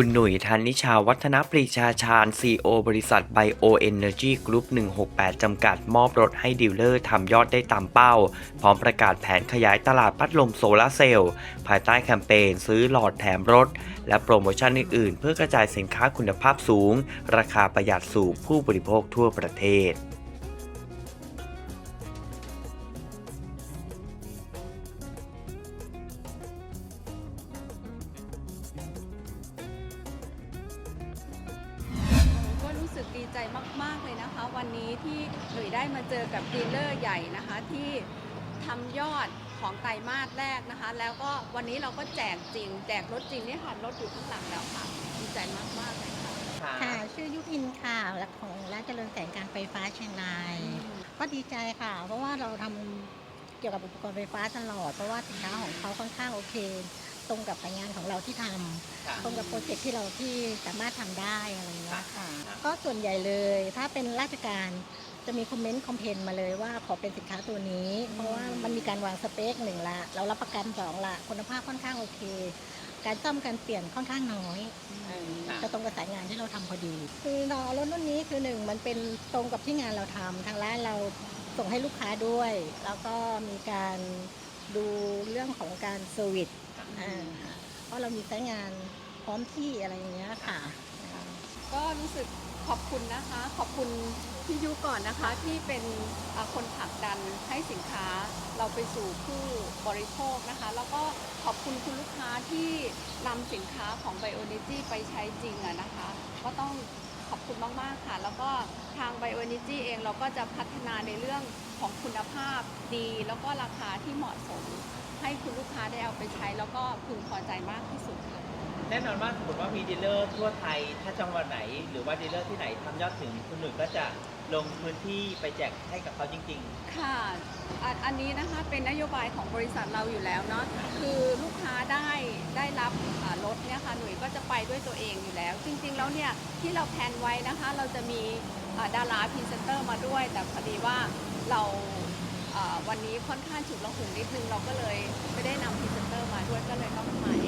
คุณหนุ่ยธนิชาวัฒนปรีชาชาญ CEO บริษัท Bio Energy Group 168 จำกัดมอบรถให้ดีลเลอร์ทำยอดได้ตามเป้า พร้อมประกาศแผนขยายตลาดพัดลมโซลาร์เซลล์ภายใต้แคมเปญซื้อหลอดแถมรถ และโปรโมชั่นอื่นๆ เพื่อกระจายสินค้าคุณภาพสูง ราคาประหยัดสู่ผู้บริโภคทั่วประเทศ สึกดีใจมาก ๆ เลยนะคะ วันนี้ที่หนุ่ยได้มาเจอกับดีลเลอร์ใหญ่นะคะที่ทำยอดของไตรมาสแรกนะคะ แล้วก็วันนี้เราก็แจกจริง แจกรถจริงนี่ค่ะรถอยู่ข้างหลังแล้วค่ะดีใจมาก ๆ เลยค่ะ ค่ะ ชื่อยุพินค่ะและของร้านเจริญแสงการไฟฟ้าเชียงราย ก็ดีใจค่ะ เพราะว่าเราทำเกี่ยวกับอุปกรณ์ไฟฟ้าตลอด เพราะว่าสินค้าของเขาค่อนข้างโอเค ตรงกับสายงานของเราที่ทำตรงกับโปรเจกต์ที่เราที่สามารถทำได้อะไรอย่างเงี้ยค่ะ ก็ส่วนใหญ่เลย ถ้าเป็นราชการจะมีคอมเมนต์คอมเพนมาเลยว่าขอเป็นสินค้าตัวนี้ เพราะว่ามันมีการวางสเปคหนึ่งละเรารับประกันสองละคุณภาพค่อนข้างโอเค การซ่อมการเปลี่ยนค่อนข้างน้อยจะตรงกับสายงานที่เราทำพอดี คือเราเอารถรุ่นนี้คือหนึ่งมันเป็นตรงกับที่งานเราทำทางร้านเราส่งให้ลูกค้าด้วย แล้วก็มีการดูเรื่องของการเซอร์วิสอ่าเพราะเรามีสายงานพร้อมที่อะไรอย่างเงี้ยค่ะ ก็รู้สึก ขอบคุณนะคะ ขอบคุณพี่ยุก่อนนะคะที่เป็นคนผลักดันให้สินค้าเราไปสู่ผู้บริโภคนะคะ แล้วก็ขอบคุณคุณลูกค้าที่นำสินค้าของ b i o n e g y ไปใช้จริงอะนะคะ ก็ต้องขอบคุณมาก ๆ ค่ะ แล้วก็ทาง b i o n e g y เองเราก็จะพัฒนาในเรื่องของคุณภาพดี แล้วก็ราคาที่เหมาะสม ให้คุณลูกค้าได้เอาไปใช้ แล้วก็พึงพอใจมากที่สุดค่ะ แน่นอนว่าสมมติว่ามีดีลเลอร์ทั่วไทย ถ้าจังหวัดไหน หรือว่าดีลเลอร์ที่ไหนทำยอดถึงคุณหนุ่ยก็จะลงพื้นที่ไปแจกให้กับเขาจริง ค่ะอันอันนี้นะคะเป็นนโยบายของบริษัทเราอยู่แล้วเนาะคือลูกค้าได้ได้รับอ่ารถเนี่ยค่ะหนุ่ยก็จะไปด้วยตัวเองอยู่แล้ว จริงๆแล้วเนี่ยที่เราแพลนไว้นะคะ เราจะมีอ่าดาราพรีเซนเตอร์มาด้วย แต่พอดีว่าเราอ่าวันนี้ค่อนข้างฉุกละหุกนิดนึงเราก็เลยไม่ได้นำพรีเซนเตอร์มาด้วยก็เลยต้องมาเอง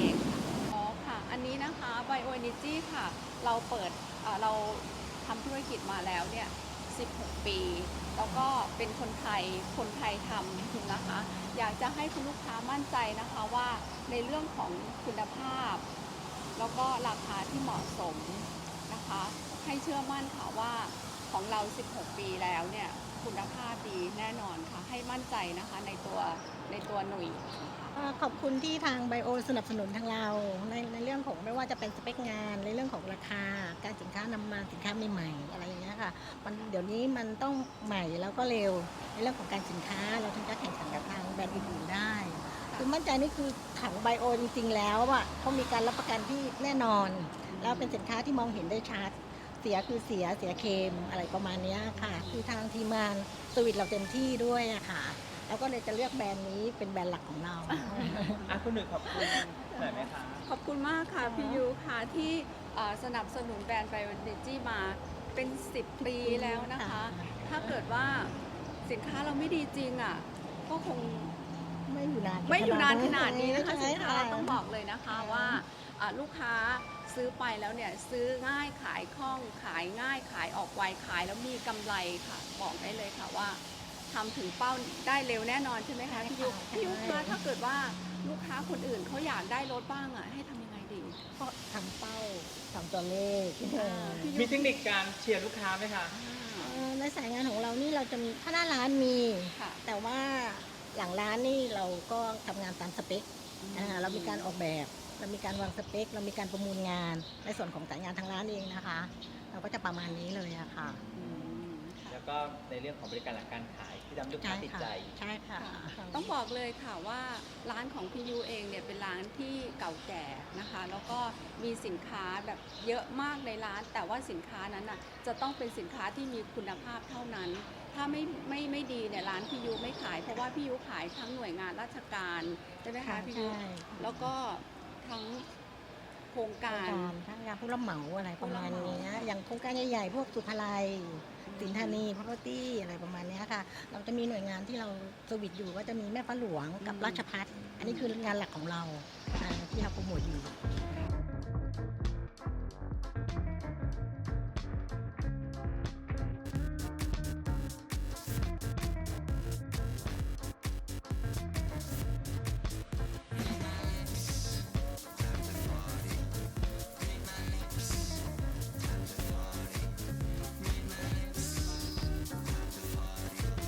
นนี้นะคะ Bio Energy ค่ะ เราเปิดเราทำธุรกิจมาแล้วเนี่ย 16 ปี แล้วก็เป็นคนไทย คนไทยทำนะคะ อยากจะให้คุณลูกค้ามั่นใจนะคะว่าในเรื่องของคุณภาพ แล้วก็ราคาที่เหมาะสมนะคะ ให้เชื่อมั่นค่ะว่าของเรา 16 ปีแล้วเนี่ย คุณภาพดีแน่นอนค่ะ ให้มั่นใจนะคะในตัวในตัวหนุ่ย ขอบคุณที่ทางไบโอสนับสนุนทางเราในในเรื่องของไม่ว่าจะเป็นสเปคงานในเรื่องของราคา การสินค้านำมาสินค้าใหม่ๆอะไรอย่างเงี้ยค่ะมันเดี๋ยวนี้มันต้องใหม่แล้วก็เร็วในเรื่องของการสินค้าเราถึงจะแข่งขันกับทางแบรนด์อื่นๆได้คือมั่นใจนี่คือถังไบโอจริงๆแล้วอะเขามีการรับประกันที่แน่นอน แล้วเป็นสินค้าที่มองเห็นได้ชัดเสียคือเสียเสียเคมอะไรประมาณนี้ค่ะ คือทางทีมงานสวิตเราเต็มที่ด้วยอะค่ะ แล้วก็เลยจะเลือกแบรนด์นี้เป็นแบรนด์หลักของเราๆอะคุณหนุ่ยขอบคุณหน่อยไหมคะ ขอบคุณมากค่ะพี่ยูค่ะที่เอ่อสนับสนุนแบรนด์ Bio Energy มาเป็น 10 ปีแล้วนะคะ ถ้าเกิดว่าสินค้าเราไม่ดีจริงอะก็คง ไม่อยู่นานไม่อยู่นานขนาดนี้นะคะใช่สินค้าต้องบอกเลยนะคะว่าอ่าลูกค้าซื้อไปแล้วเนี่ยซื้อง่ายขายคล่องขายง่ายขายออกไวขายแล้วมีกำไรค่ะ บอกได้เลยค่ะว่า ทำถึงเป้าได้เร็วแน่นอนใช่ไหมคะพี่ยุพี่ยุคะถ้าเกิดว่าลูกค้าคนอื่นเขาอยากได้รถบ้างอะให้ทำยังไงดี ก็ทำเป้าทำตัวเลขอ่า พี่มีเทคนิคการเชียร์ลูกค้าไหมคะ เอ่อในสายงานของเรานี่เราจะมีถ้าหน้าร้านมี ค่ะ แต่ว่าหลังร้านนี่เราก็ทำงานตามสเปคอ่าเรามีการออกแบบ เรามีการวางสเปค เรามีการประมูลงาน ในส่วนของสายงานทางร้านเองนะคะ เราก็จะประมาณนี้เลยอะค่ะอืมค่ะ แล้วก็ในเรื่องของบริการหลังการขายที่ทำให้ลูกค้าติดใจ ใช่ค่ะ ต้องบอกเลยค่ะว่าร้านของพี่ยูเองเนี่ยเป็นร้านที่เก่าแก่นะคะ แล้วก็มีสินค้าแบบเยอะมากในร้าน แต่ว่าสินค้านั้นน่ะจะต้องเป็นสินค้าที่มีคุณภาพเท่านั้น ถ้าไม่ไม่ไม่ดีเนี่ยร้านพี่ยูไม่ขาย เพราะว่าพี่ยูขายทั้งหน่วยงานราชการใช่ไหมคะค่ะพี่ยูใช่แล้วก็ทั้ง โครงโครงการการทั้งงานผู้รับเหมาอะไรประมาณเนี้ยอย่างโครงการใหญ่ๆ พวกสุภาลัยสินธานีพ r o ตี้อะไรประมาณเนี้ยค่ะ เราจะมีหน่วยงานที่เราสวิตอยู่ก็จะมีแม่ฟ้าหลวงกับอืม ราชพัฒอันนี้คืองานหลักของเราอ่าที่เราโปรโมทอยู่ค่ะ